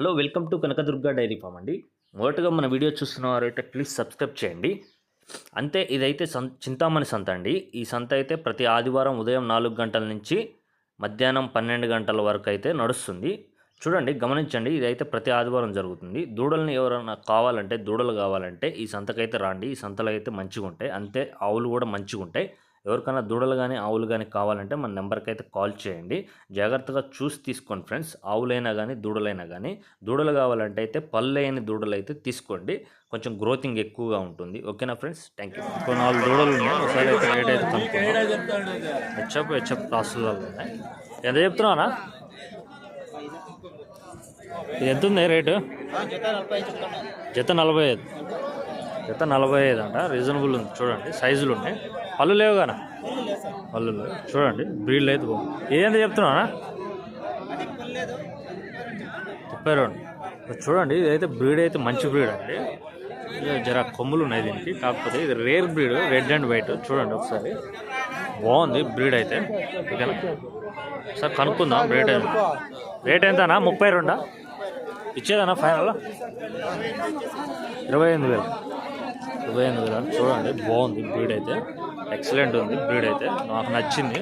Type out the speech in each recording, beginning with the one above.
Hello welcome to Kanakadurga dairy farm అండి. మొదటగా మన వీడియో చూస్తున్నవారైతే ప్లీజ్ సబ్స్క్రైబ్ చేయండి. అంతే ఇదైతే సం చింతామణి సంత అండి. ఈ సంత అయితే ప్రతి ఆదివారం ఉదయం నాలుగు గంటల నుంచి మధ్యాహ్నం పన్నెండు గంటల వరకు అయితే నడుస్తుంది. చూడండి గమనించండి ఇదైతే ప్రతి ఆదివారం జరుగుతుంది. దూడల్ని ఎవరైనా కావాలంటే దూడలు కావాలంటే ఈ సంతకైతే రాండి. ఈ సంతలో అయితే మంచిగా ఉంటాయి అంతే ఆవులు కూడా మంచిగా ఉంటాయి ఎవరికైనా దూడలు కానీ ఆవులు కానీ కావాలంటే మన నెంబర్కి అయితే కాల్ చేయండి. జాగ్రత్తగా చూసి తీసుకోండి ఫ్రెండ్స్. ఆవులైనా కానీ దూడలైనా కానీ దూడలు కావాలంటే అయితే పళ్ళైన దూడలు అయితే తీసుకోండి. కొంచెం గ్రోతింగ్ ఎక్కువగా ఉంటుంది. ఓకేనా ఫ్రెండ్స్? Thank you. ఇంకో నాలుగు దూడలు ఉన్నాయి. ఒకసారి అయితే రేట్ అయితే హెచ్ఎప్ క్లాసులలో ఉన్నాయి. ఎంత చెప్తున్నావునా ఎంత ఉంది రేటు? జత నలభై ఐదు. జత నలభై ఐదు అంట. రీజనబుల్ ఉంది. చూడండి. సైజులు ఉన్నాయి. పళ్ళు లేవు కానా పళ్ళు లేవు. చూడండి. బ్రీడ్లు అయితే బాగుంది. ఇదేంత చెప్తున్నానా ముప్పై రెండు. చూడండి. ఇదైతే బ్రీడ్ అయితే మంచి బ్రీడ్ అండి. జర కొమ్ములు ఉన్నాయి దీనికి. కాకపోతే ఇది rare breed red and white చూడండి ఒకసారి. బాగుంది బ్రీడ్ అయితే. ఓకేనా? సార్ కనుక్కుందాం రేట్ ఎంత. రేట్ ఎంతనా? ముప్పై రెండా? ఇచ్చేదన్నా ఫైనల్ ఇరవై ఎనిమిది వేలు. ఇరవై ఎనిమిది వేలు చూడండి. బాగుంది. బ్రీడ్ అయితే. ఎక్సలెంట్ ఉంది. బ్రీడ్ అయితే. నాకు నచ్చింది.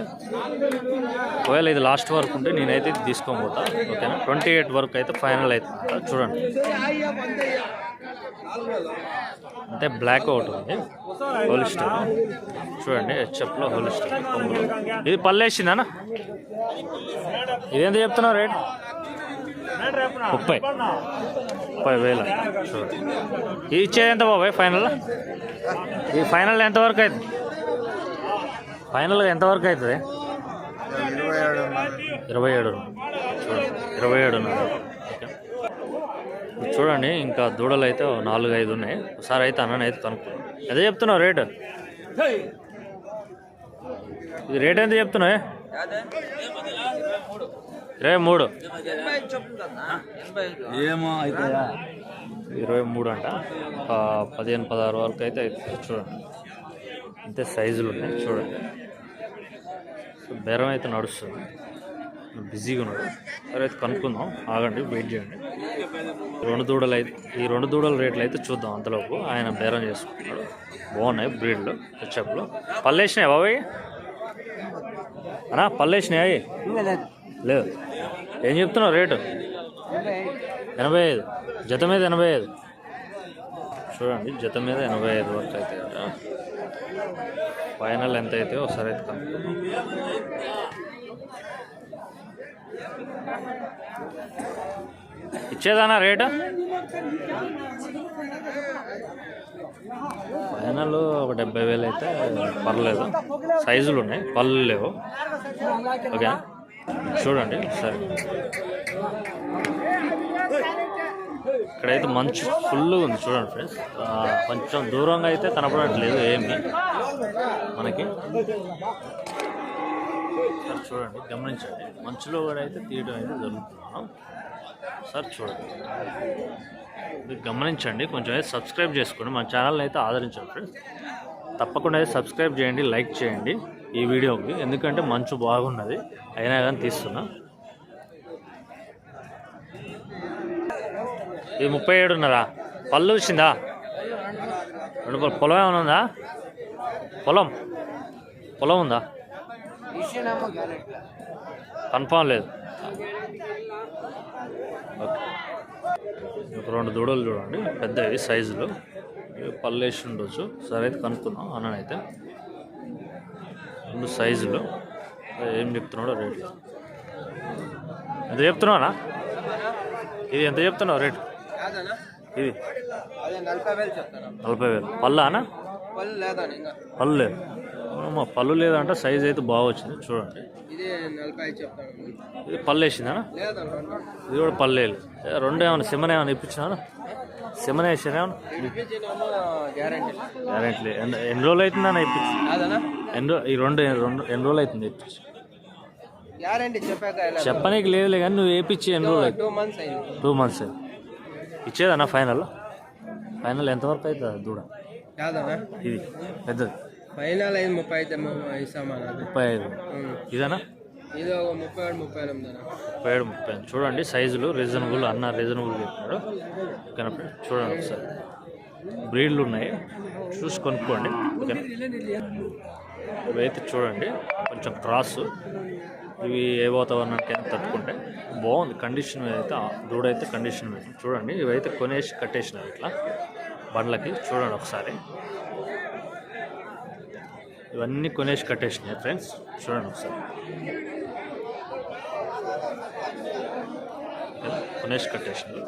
ఒకవేళ ఇది లాస్ట్ వరకు ఉంటే నేనైతే ఇది తీసుకొని పోతా. ఓకేనా? ట్వంటీ ఎయిట్ వరకు అయితే ఫైనల్ అవుతుంది చూడండి. అంటే బ్లాక్ అవుట్ ఉంది. హోలిస్టర్ చూడండి. హెచ్ఎఫ్లో హోలిస్టర్ ఇది పల్లేసిందా ఇదేంత చెప్తున్నావు రేట్? ముప్పై. ముప్పై వేలు ఇచ్చేది ఎంత బాబాయ్? ఫైనల్ ఈ ఫైనల్ ఎంతవరకు అవుతుంది ఫైనల్గా ఎంతవరకు అవుతుంది ఇరవై ఏడు ఇరవై ఏడు చూడండి ఇంకా దూడలు అయితే నాలుగు ఐదు ఉన్నాయి. ఒకసారి అయితే అన్నని అయితే కనుక్కున్నాం ఎంత చెప్తున్నావు రేటు? ఇది రేట్ ఎంత చెప్తున్నావు? ఇరవై మూడు. ఏమో అవుతుందా ఇరవై మూడు అంట. పదిహేను పదహారు వరకు అయితే చూడండి. అంతే సైజులు ఉన్నాయి. చూడండి. బేరం అయితే నడుస్తుంది. బిజీగా ఉన్నాడు సరే అయితే కనుక్కుందాం. ఆగండి వెయిట్ చేయండి. రెండు దూడలు అయితే ఈ రెండు దూడల రేట్లు అయితే చూద్దాం అంతలోపు. ఆయన బేరం చేసుకుంటున్నాడు. బాగున్నాయి బ్రీడ్లు హెచ్ఎఫ్లు. పల్లేసినాయి బాబాయ్? అనా పల్లేసినాయి లేదు. ఏం చెప్తున్నావు రేటు? ఎనభై ఐదు. జత మీద ఎనభై ఐదు. చూడండి జత మీద ఎనభై ఐదు వరకు అయితే ఫైనల్ ఎంత అయితే ఒకసారి అయితే ఇచ్చేదానా రేటు? ఫైనల్ ఒక డెబ్బై వేలు అయితే పర్లేదు. సైజులు ఉన్నాయి పళ్ళు లేవు. ఓకే చూడండి సరే. ఇక్కడైతే మంచు ఫుల్గా ఉంది చూడండి ఫ్రెండ్స్. కొంచెం దూరంగా అయితే కనపడట్లేదు ఏమి. మనకి. సార్ చూడండి గమనించండి. మంచులో కూడా అయితే తీయడం అయితే జరుగుతున్నాం సార్ చూడండి. మీరు గమనించండి కొంచెం అయితే సబ్స్క్రైబ్ చేసుకోండి. మన ఛానల్ని అయితే ఆదరించండి ఫ్రెండ్స్. తప్పకుండా అయితే సబ్స్క్రైబ్ చేయండి లైక్ చేయండి. ఈ వీడియోకి. ఎందుకంటే మంచు బాగున్నది. అయినా కానీ తీస్తున్నా. ఇది ముప్పై ఏడున్నరా పళ్ళు వచ్చిందా రెండు పొలం పొలం ఏమైనా ఉందా? పొలం. పొలం ఉందా? కన్ఫామ్ లేదు. ఒక రెండు దూడలు చూడండి. పెద్దవి సైజులు. పళ్ళు వేసి ఉండొచ్చు. సరే అయితే కనుక్కున్నాం అన్ననైతే. రెండు సైజులు. ఏం చెప్తున్నాడో రేట్. ఎంత చెప్తున్నావునా ఇది ఎంత చెప్తున్నావు రేటు? ఇది. నలభై వేలు పళ్ళానా పళ్ళు లేదా పళ్ళు మా పళ్ళు లేదంటే సైజ్ అయితే బాగా వచ్చింది. చూడండి. ఇదే పళ్ళు వేసిందా ఇది కూడా పల్లేలు ఏ, రెండు ఏమైనా సిమ్మన ఏమైనా ఇప్పించినా ఇప్పించినామో గ్యారంటీ గ్యారెంటీ ఎన్ని రోజులు అవుతుందని ఇప్పించి ఎన్ని ఈ రెండు రెండు ఎన్ని రోజులు అవుతుంది ఇప్పించి చెప్పనీకి లేదులే కానీ నువ్వు వేపించి ఎన్ని రోజులు అవుతుంది? టూ మంత్స్ అయింది ఇచ్చేదన్నా ఫైనల్ ఫైనల్ ఎంతవరకు అవుతుంది దూడ ఇది పెద్దది. ఫైనల్ అయింది ముప్పై అయితే ముప్పై ఐదు. ఇదేనా? ఇది ఒక ముప్పై ఏడు ముప్పై ఎనిమిది ముప్పై ఏడు ముప్పై చూడండి సైజులు రీజనబుల్ అన్న రీజనబుల్ చెప్పాడు ఓకేనా? చూడండి ఒకసారి. బ్రీడ్లు ఉన్నాయి. చూసి కొనుక్కోండి. ఓకేనా? ఇవైతే చూడండి. కొంచెం క్రాస్ ఇవి ఏ వాతావరణానికి అయినా తట్టుకుంటాయి బాగుంది. కండిషన్ అయితే దూడైతే దూడ అయితే కండిషన్ మీద. చూడండి. ఇవైతే కొనేసి కట్టేసినారు ఇట్లా బండ్లకి. చూడండి ఒకసారి. ఇవన్నీ కొనేసి కట్టేసినాయి ఫ్రెండ్స్ చూడండి ఒకసారి. పునేష్ కట్టేసినవి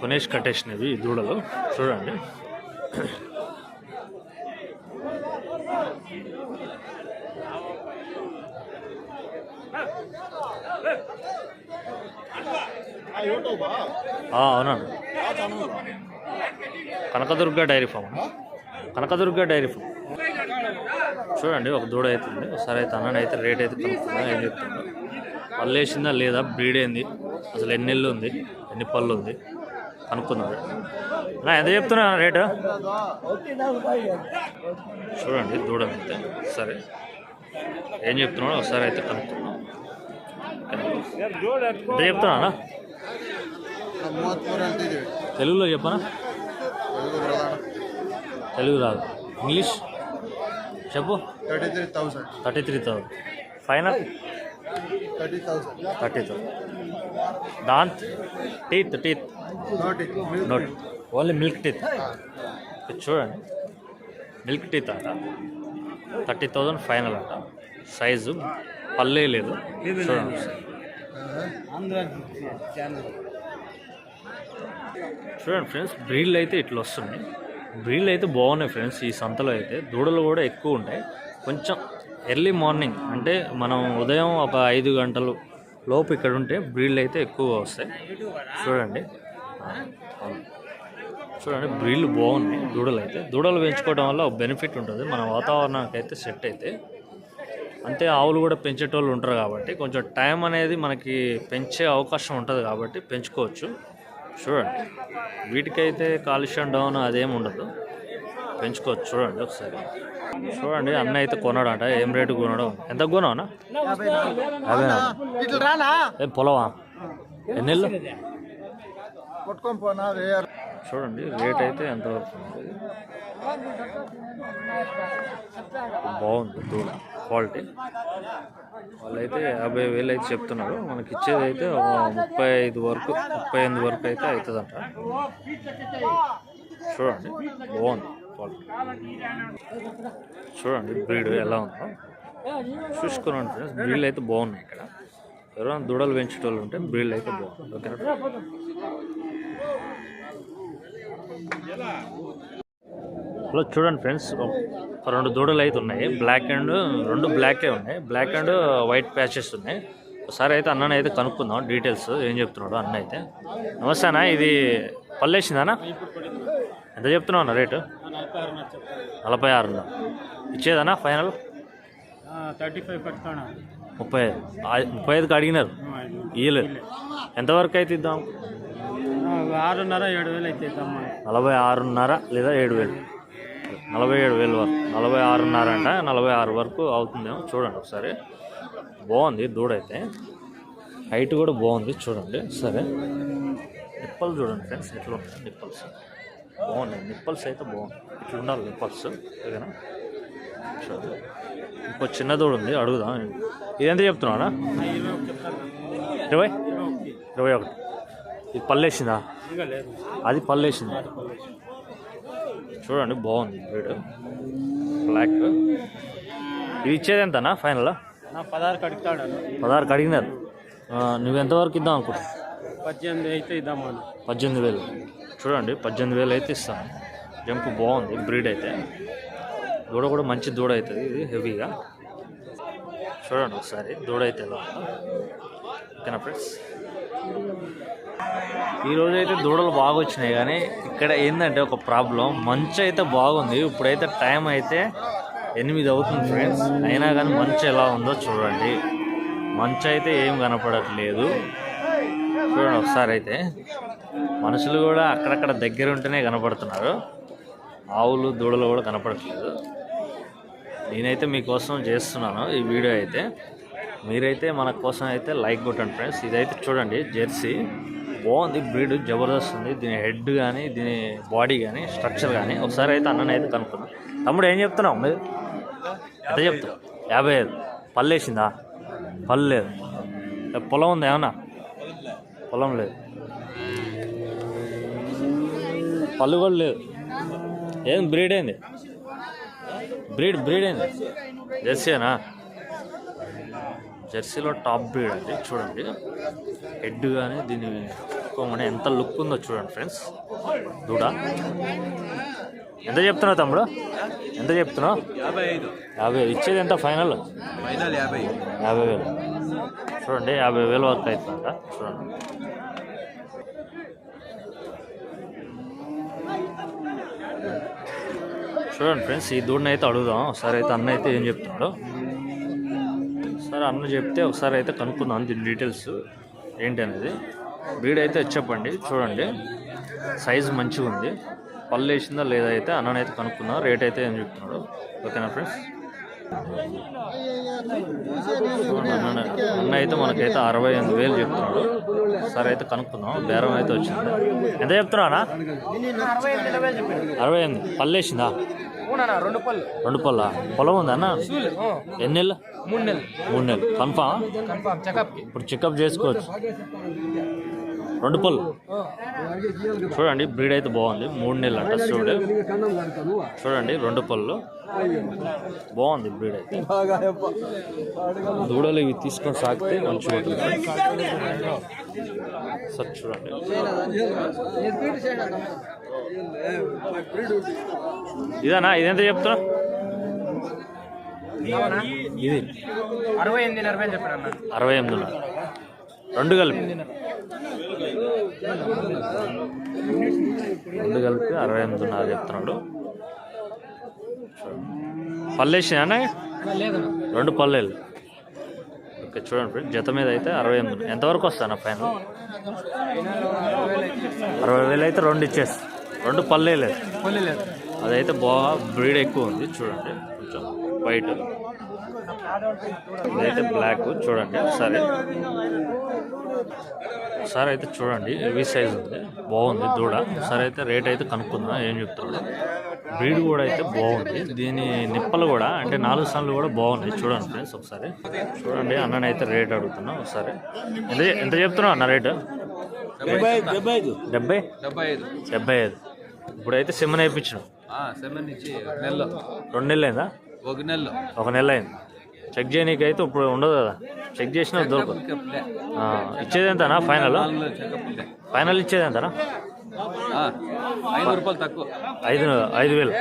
పునేష్ కట్టేసినవి ఈ దూడలు. చూడండి. అవునండి. Kanakadurga dairy farm Kanakadurga dairy farm. చూడండి ఒక దూడ అవుతుంది ఒకసారి అయితే అన్న అయితే రేట్ అయితే కనుక్కున్నా ఏం చెప్తున్నాడు పళ్ళు వేసిందా లేదా బ్రీడ్ ఏంది? అసలు ఎన్ని ఇల్లు ఉంది? ఎన్ని పళ్ళు ఉంది? కనుక్కున్నారు నా ఎంత చెప్తున్నా రేటు? చూడండి దూడని అయితే సరే. ఏం చెప్తున్నాడు ఒకసారి అయితే కనుక్కున్నాం చెప్తున్నా తెలుగులో చెప్పనా? తెలుగు రాదు. ఇంగ్లీష్? చెప్పు. Thirty three thousand. Thirty three thousand. Final? Thirty thousand. Thirty thousand. దాంత్ teeth teeth. Note only milk teeth. చూడండి. మిల్క్ టీత్ అంట. థర్టీ థౌసండ్ ఫైనల్ అంట. సైజు పల్లే లేదు. చూడండి చూడండి ఫ్రెండ్స్ బ్రీడ్లు అయితే ఇట్లా వస్తున్నాయి. బ్రీడ్లు అయితే బాగున్నాయి ఫ్రెండ్స్. ఈ సంతలో అయితే దూడలు కూడా ఎక్కువ ఉంటాయి. కొంచెం ఎర్లీ మార్నింగ్ అంటే మనం ఉదయం ఒక ఐదు గంటలు లోపు ఇక్కడ ఉంటే బ్రీడ్లు అయితే ఎక్కువగా వస్తాయి. చూడండి. చూడండి బ్రీడ్లు బాగున్నాయి దూడలు అయితే. దూడలు పెంచుకోవడం వల్ల బెనిఫిట్ ఉంటుంది. మన వాతావరణానికి అయితే సెట్ అయితే. అంతే ఆవులు కూడా పెంచేటోళ్ళు ఉంటారు కాబట్టి కొంచెం టైం అనేది మనకి పెంచే అవకాశం ఉంటుంది కాబట్టి పెంచుకోవచ్చు. చూడండి. వీటికైతే కాలుష్యం డౌన్ అదేం ఉండదు. పెంచుకోవచ్చు. చూడండి ఒకసారి. చూడండి అన్న అయితే కొన్నాడంట. ఏం రేటు కొన్నాడు? ఎంత కొనవనా అదే పొలవా ఎన్నెళ్ళు చూడండి రేట్ అయితే ఎంత బాగుంది దూడ క్వాలిటీ. వాళ్ళైతే యాభై వేలు అయితే చెప్తున్నారు. మనకి ఇచ్చేది అయితే ముప్పై ఐదు వరకు ముప్పై ఎనిమిది వరకు అయితే అవుతుందంట. చూడండి బాగుంది. చూడండి బ్రీడ్ ఎలా ఉందో. చూసుకున్నాను ఫ్రెండ్స్ బ్రీడ్లు అయితే బాగున్నాయి ఇక్కడ. ఎవరైనా దూడలు పెంచేటోళ్ళు ఉంటే బ్రీడ్లు అయితే బాగుంది ఓకేనా హలో చూడండి ఫ్రెండ్స్ రెండు దూడలు అయితే ఉన్నాయి. బ్లాక్ అండ్ రెండు బ్లాకే ఉన్నాయి. బ్లాక్ అండ్ వైట్ ప్యాచెస్ ఉన్నాయి. ఒకసారి అయితే అన్నని అయితే కనుక్కుందాం డీటెయిల్స్ ఏం చెప్తున్నాడు అన్న అయితే. నమస్తే అన్న ఇది పల్లేసిందనా ఎంత చెప్తున్నావు అన్న రేటు? నలభై ఆరు ఇచ్చేదనా ఫైనల్? థర్టీ ఫైవ్ పెడతాను ముప్పై ఐదు. ముప్పై ఐదుకి అడిగినారు? ఇయ్యలేదు ఎంతవరకు అయితే ఇద్దాం? ఆరున్నర ఏడు వేలు అయితే నలభై ఆరున్నర లేదా ఏడు వేలు నలభై ఏడు వేలు వరకు. నలభై ఆరున్నర అంట నలభై ఆరు వరకు అవుతుందేమో చూడండి ఒకసారి. బాగుంది దూడైతే. హైట్ కూడా బాగుంది చూడండి. సరే. నిప్పలు చూడండి ఫ్రెండ్స్ ఎట్లా? ఉంటాయి నిప్పల్స్ బాగున్నాయి. నిప్పల్స్ అయితే బాగుంది ఇట్లా ఉండాలి నిప్పల్స్ ఓకేనా ఇంకో చిన్న దూడ ఉంది అడుగుదాం. ఇదెంత చెప్తున్నానా ఇరవై? ఇరవై ఒకటి. ఇది పల్లేసిందా అది పల్లేసింది చూడండి బాగుంది బ్రీడ్ బ్లాక్ ఇది ఇచ్చేది ఎంతనా ఫైనల్? పదహారు కడుగుతాడు పదహారుకి అడిగినారు. నువ్వు ఎంతవరకు ఇద్దాం అనుకుంటా పద్దెనిమిది అయితే ఇద్దామని పద్దెనిమిది వేలు. చూడండి పద్దెనిమిది వేలు అయితే ఇస్తాను జంప్ బాగుంది బ్రీడ్ అయితే. దూడ కూడా మంచి దూడ అవుతుంది ఇది హెవీగా. చూడండి ఒకసారి దూడ అయితే ఎలా ఓకేనా ఫ్రెండ్స్? ఈరోజు అయితే దూడలు బాగా వచ్చినాయి కానీ ఇక్కడ ఏంటంటే ఒక ప్రాబ్లం మంచు అయితే బాగుంది. ఇప్పుడైతే టైం అయితే ఎనిమిది అవుతుంది ఫ్రెండ్స్. అయినా కానీ మంచు ఎలా ఉందో చూడండి. మంచు అయితే ఏం కనపడట్లేదు. చూడండి ఒకసారి అయితే మనుషులు కూడా అక్కడక్కడ దగ్గర ఉంటేనే కనపడుతున్నారు. ఆవులు దూడలు కూడా కనపడట్లేదు. నేనైతే మీకోసం చేస్తున్నాను ఈ వీడియో అయితే. మీరైతే మన కోసం అయితే లైక్ కొట్టండి ఫ్రెండ్స్. ఇదైతే చూడండి జెర్సీ. బాగుంది బ్రీడ్ జబర్దస్త్ ఉంది. దీని హెడ్ కానీ దీని బాడీ కానీ స్ట్రక్చర్ కానీ ఒకసారి అయితే అన్నని అయితే కనుక్కున్నాం తమ్ముడు ఏం చెప్తున్నావు? మీరు ఎంత చెప్తావు? యాభై ఐదు. పల్లేసిందా పల్లేదు పొలం ఉందా ఏమన్నా? పొలం లేదు. పళ్ళు కూడా లేదు ఏం బ్రీడ్ ఏంది? బ్రీడ్ బ్రీడ్ ఏంది? జెర్సీనా జెర్సీలో టాప్ బ్రీడ్ అండి చూడండి. హెడ్ కానీ దీని కొమ్మని ఎంత లుక్ ఉందో చూడండి ఫ్రెండ్స్. దూడ. ఎంత చెప్తున్నావు తమ్ముడు? ఎంత చెప్తున్నావు? యాభై ఐదు. ఇచ్చేది ఎంత? ఫైనల్? ఫైనల్ యాభై యాభై వేలు. చూడండి యాభై వేలు వరకు అవుతుందంట చూడండి. చూడండి ఫ్రెండ్స్ ఈ దూడని అయితే అడుగుదాం. ఒకసారి అయితే అన్న అయితే ఏం చెప్తున్నాడు. సరే అన్న చెప్తే ఒకసారి అయితే కనుక్కుందాం దీని డీటెయిల్స్ ఏంటి అనేది. బ్రీడ్ అయితే చెప్పండి చూడండి. సైజ్ మంచిగా ఉంది పళ్ళు వేసిందా లేదా అయితే అన్ననైతే కనుక్కుందాం. రేట్ అయితే ఏం చెప్తున్నాడు. ఓకేనా ఫ్రెండ్స్? అన్న అయితే మనకైతే అరవై ఎనిమిది వేలు చెప్తున్నాడు. సరే అయితే కనుక్కుందాం. బేరం అయితే వచ్చింది. ఎంత చెప్తున్నావు అన్న? అరవై ఎనిమిది. పళ్ళు వేసిందా? రెండు పళ్ళు. రెండు పళ్ళ? పొలం ఉందా అన్న? ఎన్ని నెలలు? మూడు నెలలు. మూడు నెలలు. కన్ఫామ్? కన్ఫామ్ చెకప్ ఇప్పుడు చెకప్ చేసుకోవచ్చు. రెండు పళ్ళు. చూడండి బ్రీడ్ అయితే బాగుంది. మూడు నెలలు అంట చూడండి చూడండి రెండు పళ్ళు. బాగుంది బ్రీడ్ అయితే. దూడలు ఇవి తీసుకొని సాగితే మంచిగా ఉంటుంది. సార్ చూడండి. ఇదేనా? ఇదెంత చెప్తున్నా ఇది. అరవై ఎనిమిది అరవై ఎనిమిది రెండు కలిపి. రెండు కలిపి అరవై ఎనిమిదిన్నర చెప్తున్నాడు. పల్లేసినా రెండు పల్లెలు ఓకే చూడండి ఫ్రెండ్ జత మీద అయితే అరవై ఎనిమిది. ఎంతవరకు వస్తాను ఫైనల్? అరవై వేలు అయితే రెండు ఇచ్చేసి. రెండు పల్లె లేదు పళ్ళు లేదు అదైతే బాగా బ్రీడ్ ఎక్కువ ఉంది. చూడండి కొంచెం వైట్. ఇదైతే బ్లాక్ చూడండి సరే సరే అయితే చూడండి హెవీ సైజ్ ఉంది బాగుంది దూడ. సరే అయితే రేట్ అయితే కనుక్కుందాం ఏం చెప్తున్నాడు బ్రీడ్ కూడా అయితే బాగుంది. దీని నిప్పలు కూడా అంటే నాలుగు సార్లు కూడా బాగున్నాయి. చూడండి ఫ్రెండ్స్ ఒకసారి. చూడండి అన్నని అయితే రేట్ అడుగుతున్నా ఒకసారి. ఎంత ఎంత చెప్తున్నావు అన్న రేటు డెబ్బై? డెబ్బై ఐదు. డెబ్బై డెబ్బై ఐదు డెబ్బై ఐదు ఇప్పుడైతే సిమ్ నేర్పించినావు సెవెన్ నుంచి నెలలో. రెండు నెలలు అయిందా ఒక నెలలో. ఒక నెల అయింది చెక్ చేయనీకి అయితే ఇప్పుడు ఉండదు కదా. చెక్ చేసినా దొరకదు. ఇచ్చేది ఎంతనా ఫైనల్? ఫైనల్ ఇచ్చేది ఎంతనా ఐదు రూపాయలు తక్కువ. ఐదు ఐదు వేలు.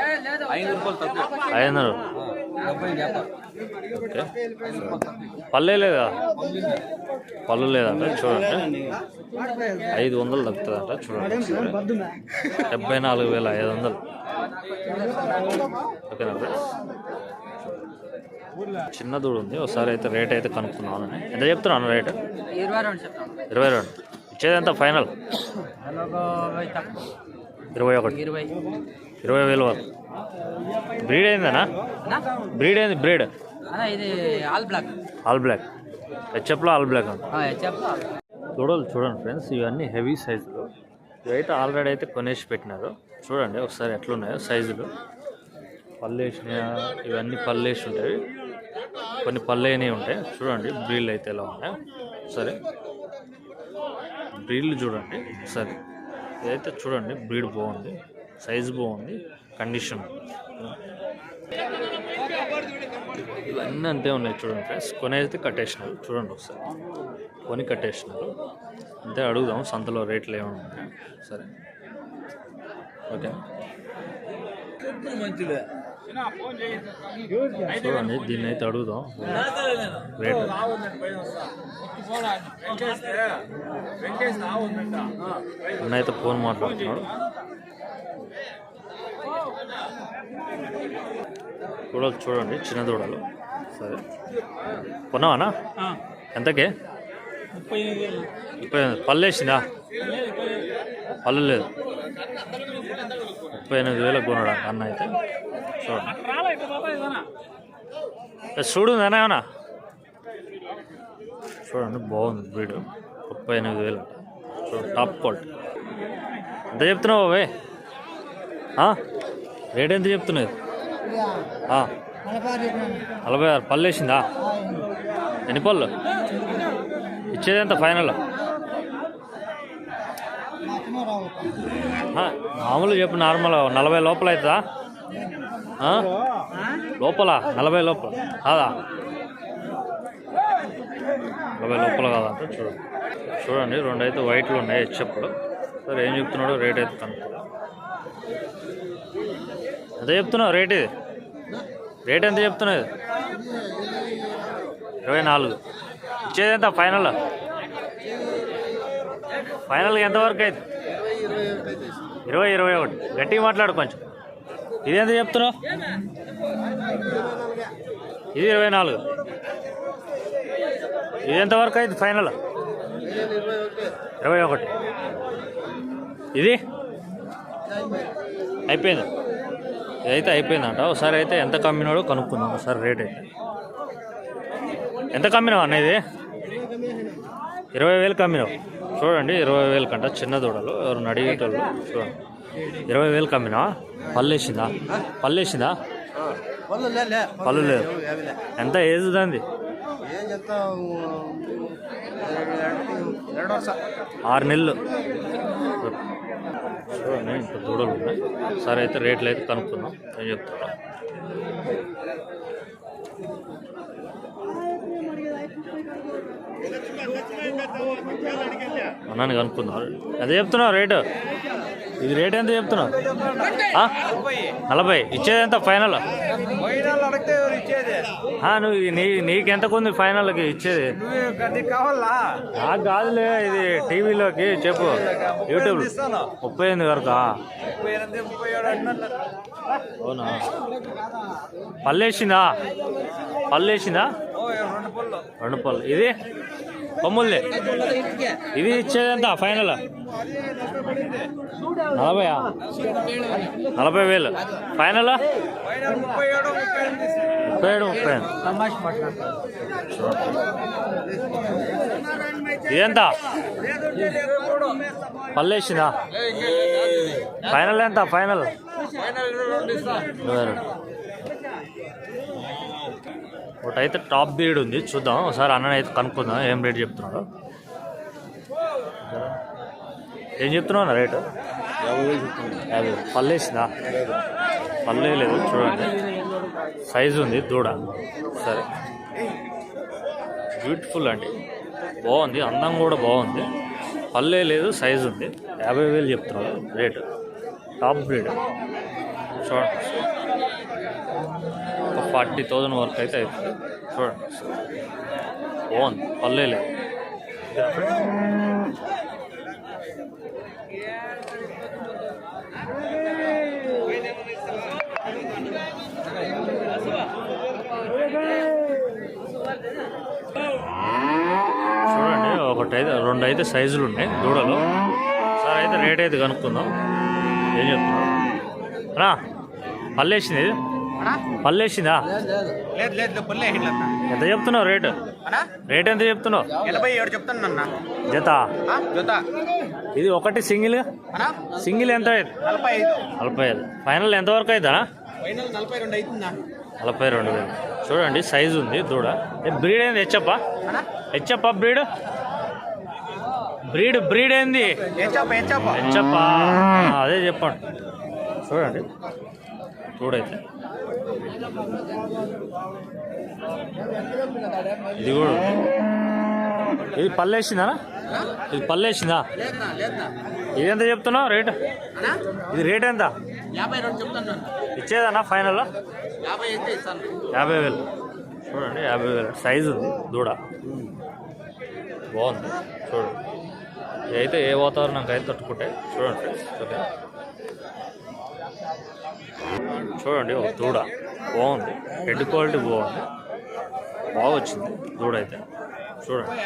ఐదు రూపాయలు తక్కువ. ఐదు వందలు పల్లె లేదా? పళ్ళు లేదంట చూడండి. ఐదు వందలు తగ్గుతుందంట చూడండి. డెబ్బై నాలుగు వేల ఐదు వందలు. ఓకేనా చిన్న దూడు ఉంది. ఒకసారి అయితే రేట్ అయితే కనుక్కున్నాను ఎంత చెప్తున్నాను రేట్? ఇరవై రెండు చెప్తాను ఇరవై రెండు. ఇచ్చేది ఎంత ఫైనల్ ఇరవై ఒకటి. ఇరవై. ఇరవై వేలు వరకు. బ్రీడ్ అయిందనా? బ్రీడ్ అయింది బ్రీడ్. ఇది all black. All black. హెచ్ఎఫ్లో all black చూడాలి చూడండి ఫ్రెండ్స్ ఇవన్నీ హెవీ సైజులు. ఇవైతే ఆల్రెడీ అయితే కొనేసి పెట్టినారు. చూడండి ఒకసారి ఎట్లున్నాయో సైజులు. పల్లేసినాయా ఇవన్నీ పల్లేసి ఉంటాయి. కొన్ని పళ్ళైనవి ఉంటాయి. చూడండి బ్రీళ్ళు అయితే ఎలా ఉన్నాయి. సరే. బ్రీళ్ళు చూడండి. సరే. ఇదైతే చూడండి బ్రీడ్ బాగుంది. సైజు బాగుంది. కండిషన్. ఇవన్నీ అంతే ఉన్నాయి చూడండి ఫ్రెండ్స్. కొని అయితే కట్టేసినారు. చూడండి ఒకసారి. కొని కట్టేసినారు. అంతే అడుగుదాం సంతలో రేట్లు ఏమైనా సరే. ఓకే. చూడండి దీన్ని అయితే అడుగుదాం. రేట్ అన్న అయితే ఫోన్ మాట్లాడుతున్నాడు. చూడాలి చూడండి చిన్న దూడలు సరే. కొన్నావానా ఎంతకే? ముప్పై ఎనిమిది పళ్ళు లేదు ముప్పై ఎనిమిది వేలకు కొనడా అన్న అయితే. చూడండి. చూడు నాన్న ఏమన్నా? చూడండి బాగుంది బ్రీడ్ ముప్పై ఎనిమిది వేలు చూడండి టాప్ క్వాలిటీ. ఎంత చెప్తున్నావు అవే రేట్ ఎంత చెప్తున్నావు? నలభై ఆరు. పళ్ళు వేసిందా? ఎన్ని పళ్ళు? ఇచ్చేది ఎంత? ఫైనల్? మామూలు చెప్పు నార్మల్ నలభై లోపల అవుతుందా లోపల నలభై లోపల. కాదా? నలభై లోపల కాదంటే చూడండి చూడండి రెండు అయితే వైట్లు ఉన్నాయి హెచ్ఎప్లు సరే ఏం చెప్తున్నాడు రేట్ అయితే తను ఎంత చెప్తున్నావు రేట్ ఇది రేట్ ఎంత చెప్తున్నావు? ఇది ఇరవై నాలుగు. ఇచ్చేది ఎంత? ఫైనల్ ఫైనల్గా ఎంతవరకు అయితే ఇరవై ఇరవై ఒకటి. గట్టిగా మాట్లాడు కొంచెం. ఇది ఎంత చెప్తున్నావు? ఇది ఇరవై నాలుగు. ఇది ఎంతవరకు అయితే ఫైనల్? ఇరవై ఒకటి. ఇది? అయిపోయింది. ఇదైతే అయిపోయిందంట. ఒకసారి అయితే ఎంత కమ్మినాడో కనుక్కుందాం. ఒకసారి రేట్ అయితే. ఎంత కమ్మినావు అన్న ఇది? ఇరవై వేలు కమ్మినావు. చూడండి ఇరవై వేలు కంట చిన్న దూడలు. ఎవరు నడిగేటోళ్ళు చూడండి ఇరవై వేలు కమ్మినా? పళ్ళు వేసిందా పళ్ళు వేసిందా పళ్ళు లేదు ఎంత ఏజ్ దాంది ఆరు నెలలు. చూడండి ఇంకా దూడలు ఉన్నాయి. సరే అయితే రేట్లు అయితే కనుక్కుందాం. ఏం చెప్తారా. అన్నాను కనుక్కుందాం. అదే చెప్తున్నావు రేటు? ఇది రేట్ ఎంత చెప్తున్నావు? నలభై. ఇచ్చేది ఎంత? ఫైనల్? నువ్వు నీ నీకెంత కొంది? ఫైనల్కి ఇచ్చేది. నీకు కాదులే ఇది టీవీలోకి చెప్పు. యూట్యూబ్. ముప్పై ఎనిమిది వరకు అవునా? పల్లేసిందా పల్లేసిందా రెండు పళ్ళు. ఇది? కొమ్ముల్ది ఇది ఇచ్చేదంతా ఫైనల్ నలభై నలభై వేలు. ఫైనల్ ముప్పై ఏడు ముప్పై ఇదెంత? పల్లేసిందా? ఫైనల్ ఎంత? ఫైనల్ ఫైనల్ ఇరవై రెండు. ఒకటి అయితే టాప్ బీడ్ ఉంది చూద్దాం. ఒకసారి అన్న అయితే కనుక్కుందాం ఏం రేట్ చెప్తున్నాడు. ఏం చెప్తున్నావు అన్న రేటు? యాభై పళ్ళు వేసిందా? పళ్ళు లేదు చూడండి. సైజు ఉంది దూడ. సరే. బ్యూటిఫుల్ అండి. బాగుంది అందం కూడా బాగుంది. పల్లే లేదు సైజు ఉంది. యాభై వేలు చెప్తున్నారు రేటు. Top breed. చూడండి. ఫార్టీ థౌజండ్ వరకు అయితే అవుతుంది చూడండి బాగుంది పల్లే చూడండి ఒకటి అయితే రెండు అయితే సైజులు ఉన్నాయి దూడలు. సరే అయితే రేట్ అయితే కనుక్కుందాం. ఏం చెప్తున్నావు రా పల్లేసింది ఇది? పల్లేసిందా? లేదు లేదు పల్లె ఎంత చెప్తున్నావు రేటు? రేట్ ఎంత చెప్తున్నావు? ఎనభై ఏడు చెప్తాను జత? జత. ఇది ఒకటి సింగిల్? సింగిల్ ఎంత నలభై ఐదు. నలభై ఐదు. ఫైనల్ ఎంతవరకు అవుతుందా ఫైనల్ నలభై రెండు అవుతుందా నలభై రెండు వేలు. చూడండి సైజు ఉంది దూడ. బ్రీడ్ ఏంది హెచ్చప్ప హెచ్చప్ప బ్రీడ్? బ్రీడ్ బ్రీడ్ ఏంది? హెచ్చప్ప అదే చెప్పండి. చూడండి. చూడైతే. ఇది కూడా. ఇది పల్లేసిందా ఇది పల్లేసిందా ఇది ఎంత చెప్తున్నావు రేట్? ఇది రేట్ ఎంత? ఇచ్చేదన్నా ఫైనల్? యాభై అయితే వేలు. చూడండి యాభై వేలు. సైజు ఉంది దూడ. బాగుంది. చూడండి ఇదైతే ఏ వాతావరణంకి అయితే తట్టుకుంటాయి? చూడండి ఫ్రెండ్స్. ఓకే. చూడండి ఒక దూడ. బాగుంది. హెడ్ క్వాలిటీ బాగుంది. బాగా వచ్చింది దూడ అయితే. చూడండి.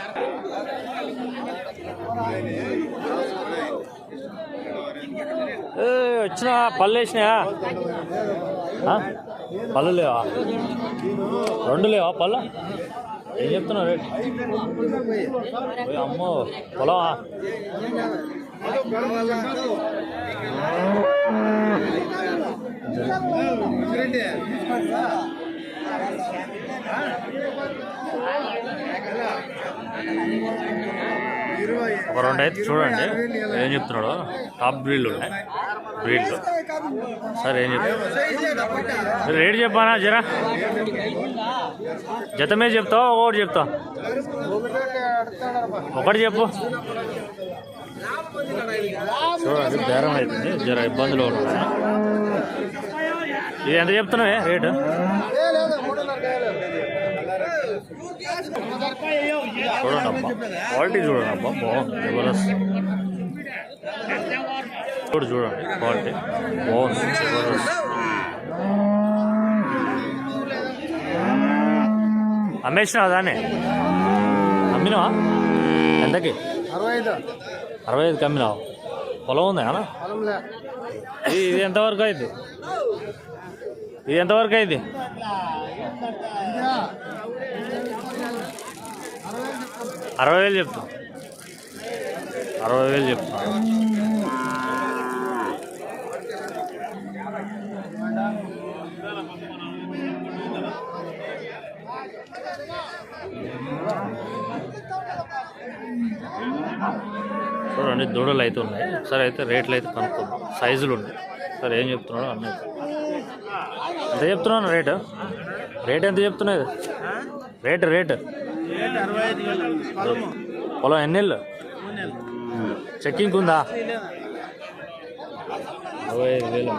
ఏ వచ్చినా? పళ్ళు వేసినాయా? ఆ? పళ్ళు లేవా? రెండు లేవా పళ్ళు? ఏం చెప్తున్నావు రేట్? ఓయ్ అమ్మో పొలమా? ఒక రెండు అయితే చూడండి. ఏం చెప్తున్నాడు? టాప్ బ్రీడ్లు ఉన్నాయి. బ్రీడ్లు సరే ఏం చెప్తావు రేట్ చెప్పానా జరా? జతమే చెప్తావు? ఒకటి చెప్తావు ఒకటి చెప్పు. చూడండి బేరం అవుతుంది జర ఇబ్బందులు ఉన్నాయి. ఇది ఎంత చెప్తున్నావే రేటు? చూడండి అబ్బా క్వాలిటీ చూడండి అబ్బా బాగుంది. జబర్దస్త్. చూడు చూడండి క్వాలిటీ బాగుంది. జబర్దస్త్. అమ్మేసినావా దాన్ని? అమ్మినావా? ఎంతకి? అరవై ఐదు. అరవై ఐదుకి అమ్మినావా? పొలం ఉంది ఇది ఇది ఎంతవరకు అయింది? ఇది ఎంతవరకు అయింది? అరవై వేలు చెప్తా. అరవై వేలు చెప్తా. చూడండి దూడలు అయితే ఉన్నాయి. సరే అయితే రేట్లు అయితే కనుక్కుందాం. సైజులు ఉన్నాయి. సరే ఏం చెప్తున్నాడో అన్నీ ఎంత చెప్తున్నాను రేటు? రేట్ ఎంత చెప్తున్నది రేటు రేటు. పొలం ఎన్నెళ్ళు చెక్కింగ్ ఉందా? అరవై ఐదు వేలు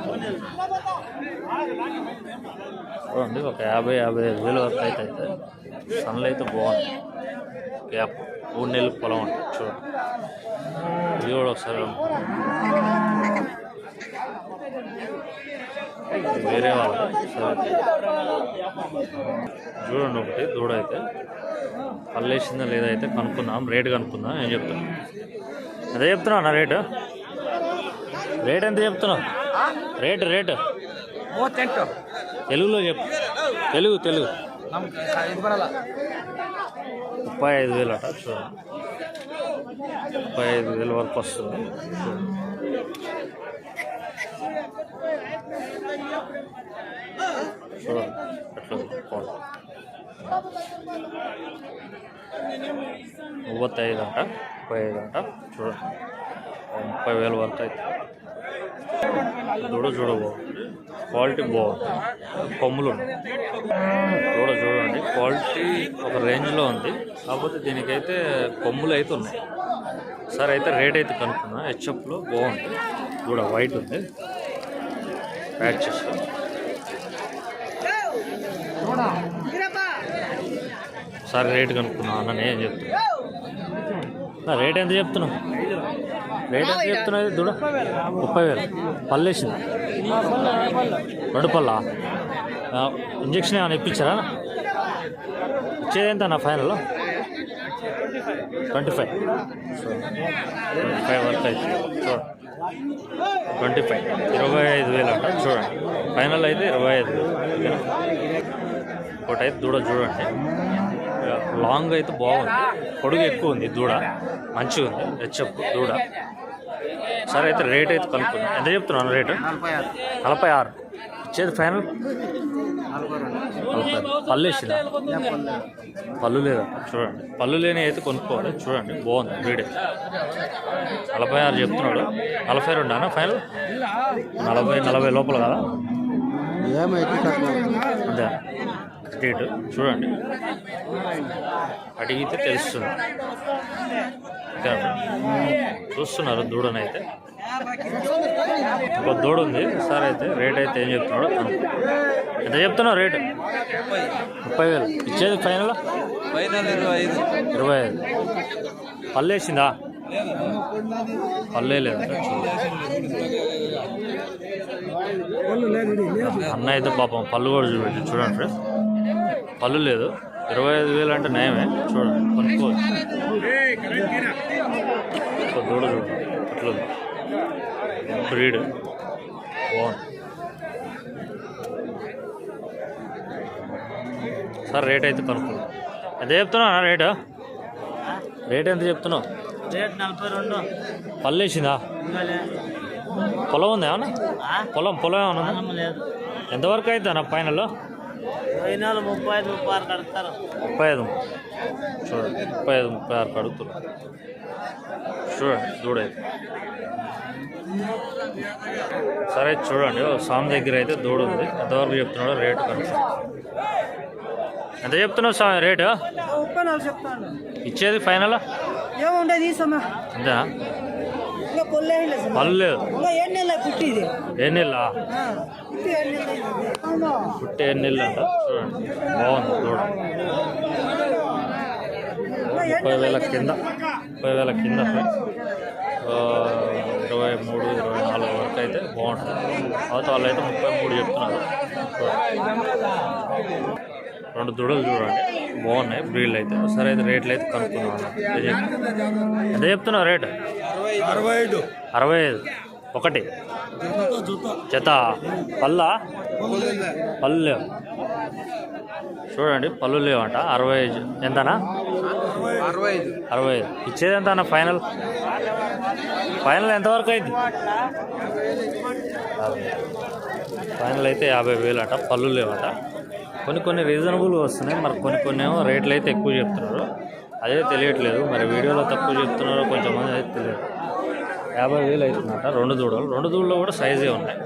చూడండి ఒక యాభై యాభై ఐదు వేలు వరకు అయితే అయితే సన్లు అయితే బాగుంది. గ్యాప్. మూడు నెలలు పొలం అంట. చూడండి ఇది ఒకసారి వేరే వాళ్ళ చూడండి ఒకటి దూడ అయితే. పల్లేసిందా లేదా అయితే కనుక్కుందాం. రేట్ కనుక్కుందాం. ఏం చెప్తాను అదే చెప్తున్నావు నా రేటు? రేట్ ఎంత చెప్తున్నావు? Rate rate. తెలుగులో చెప్ తెలుగు తెలుగు. ముప్పై ఐదు వేలు అట. చూడండి. ముప్పై ఐదు వేల వరకు వస్తుంది చూడండి. చూడండి ఎట్లా ఉంది క్వాలిటీ. ముప్పై ఐదు అంట ముప్పై ఐదు అంట చూడండి ముప్పై వేల వరకు అయితే చూడ చూడబో క్వాలిటీ బాగుంది కొమ్ములు. ఉన్నాయి చూడండి క్వాలిటీ ఒక రేంజ్లో ఉంది. కాకపోతే దీనికైతే కొమ్ములు అయితే ఉన్నాయి. సరే అయితే రేట్ అయితే కనుక్కున్నా హెచ్ఎఫ్లో బాగుంది. కూడా వైట్ ఉంది. ప్యాక్ చేస్తాను సరే రేట్ కనుక్కున్నా అన్న ఏం చెప్తున్నా? నా రేట్ ఎంత చెప్తున్నావు? రేట్ ఎంత చెప్తున్నది దూడ? ముప్పై వేలు. పల్లేసింది రెండు పళ్ళ ఇంజక్షన్ ఏమైనా ఇప్పించారా? ఇచ్చేది ఎంత నా final? Twenty five. Twenty five వరకు అయితే. చూడండి ట్వంటీ ఫైవ్. ఇరవై ఐదు వేలు అంట. చూడండి. ఫైనల్ అయితే ఇరవై ఐదు వేలు. ఒకటైతే ఒకటి అయితే దూడ చూడండి. లాంగ్ అయితే బాగుంది. పొడుగు ఎక్కువ ఉంది దూడ. మంచిగా ఉంది. హెచ్ఎఫ్ దూడ. సరే అయితే రేట్ అయితే కనుక్కుంది. ఎంత చెప్తున్నాను రేటు? నలభై ఆరు. నలభై ఆరు ఇచ్చేది ఫైనల్. పళ్ళు వేసిందా? పళ్ళు లేదా? చూడండి. పళ్ళు లేని అయితే కొనుక్కోవాలి. చూడండి. బాగుంది. బ్రీడ్ నలభై ఆరు చెప్తున్నాడు. నలభై రెండు అన్న ఫైనల్? నలభై నలభై లోపల కదా? అంతే రేటు చూడండి. అడిగితే తెలుస్తుంది. చూస్తున్నారు దూడనైతే ఒక దూడ ఉంది. సార్ అయితే రేట్ అయితే ఏం చెప్తున్నాడు ఎంత చెప్తున్నావు రేటు? ముప్పై వేలు. ఇచ్చేది ఫైనల్? ఫైనల్ ఇరవై ఐదు. ఇరవై ఐదు పళ్ళు వేసిందా? పల్లే లేదు. అన్న అయితే పాపం పళ్ళు కూడా చూపెట్టి చూడండి ఫ్రెండ్స్. పళ్ళు లేదు. ఇరవై ఐదు వేలు అంటే నయమే. చూడండి కొనుక్కోవచ్చు. దూడ చూడండి అట్లా బ్రీడ్. బాగుంది. సార్ రేట్ అయితే కనుక్కుందాం. ఎంత చెప్తున్నావు రేటు? రేట్ ఎంత చెప్తున్నావు? రేట్ నలభై రెండు. పళ్ళు వేసిందా? పొలం ఉందా ఏమన్నా? పొలం పొలం ఏమన్నా ఎంతవరకు అవుతుందా నా ఫైనల్? నాలుగు ముప్పై ఐదు ముప్పై ఆరు కడతారు ముప్పై ఐదు చూడండి ముప్పై ఐదు ముప్పై ఆరు కడుగుతున్నారు చూడండి దూడైతే సరే చూడండి ఓ స్వామి దగ్గర అయితే దూడ ఉంది. ఎంతవరకు చెప్తున్నాడో రేటు కనుక ఎంత చెప్తున్నావు స్వామి రేటు? ముప్పై నాలుగు చెప్తాను. ఇచ్చేది ఫైనల్? ఏముండేది అంతేనా? పుట్టి అంట? చూడండి. బాగుంది ముప్పై వేల కింద. ముప్పై వేల కింద ఇరవై మూడు ఇరవై నాలుగు వరకు అయితే బాగుంటుంది. తర్వాత వాళ్ళు అయితే ముప్పై మూడు చెప్తున్నారు. రెండు దుడలు చూడండి. బాగున్నాయి బ్రీడ్లు అయితే. సరే అయితే రేట్లు అయితే కనుక్కున్నాం అన్న. ఎంత చెప్- ఎంత చెప్తున్నావు రేటు? అరవై ఐదు. ఒకటి. జత. పల్లా పళ్ళు. లేవు చూడండి పళ్ళు లేవంట. అరవై ఐదు. ఎంతనా? అరవై ఐదు. అరవై ఐదు. ఇచ్చేది ఎంత అన్న ఫైనల్? ఫైనల్ ఎంతవరకు అయింది? ఫైనల్ అయితే యాభై వేలు అట పళ్ళు లేవట. కొన్ని కొన్ని రీజనబుల్ వస్తున్నాయి. మరి కొన్ని కొన్ని ఏమో రేట్లు అయితే ఎక్కువ చెప్తున్నారు. అదే తెలియట్లేదు. మరి వీడియోలో తక్కువ చెప్తున్నారో కొంచెం మంది అయితే తెలియదు యాభై వేలు అవుతుందంట రెండు దూడలు. రెండు దూడలు కూడా సైజే ఉన్నాయి.